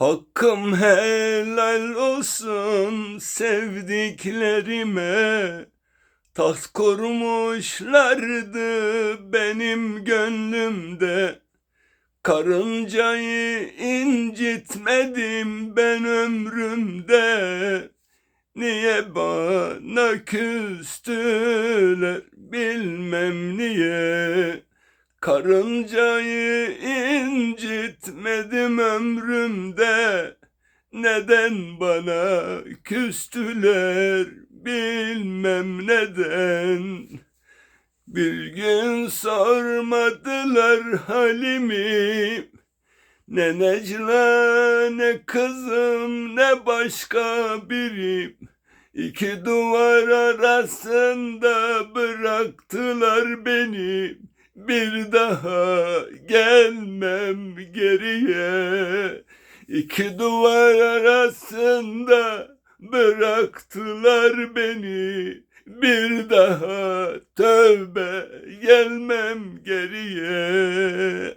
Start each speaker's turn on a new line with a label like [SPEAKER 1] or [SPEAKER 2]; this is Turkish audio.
[SPEAKER 1] Hakkım helal olsun sevdiklerime. Taht kurmuşlardı benim gönlümde. Karıncayı incitmedim ben ömrümde. Niye bana küstüler bilmem niye Karıncayı incitmedim ömrümde. Neden bana küstüler bilmem neden. Bir gün sormadılar halimi. Ne Necla ne kızım ne başka biri. İki duvar arasında bıraktılar beni bir daha gelmem geriye. İki duvar arasında bıraktılar beni. Bir daha tövbe gelmem geriye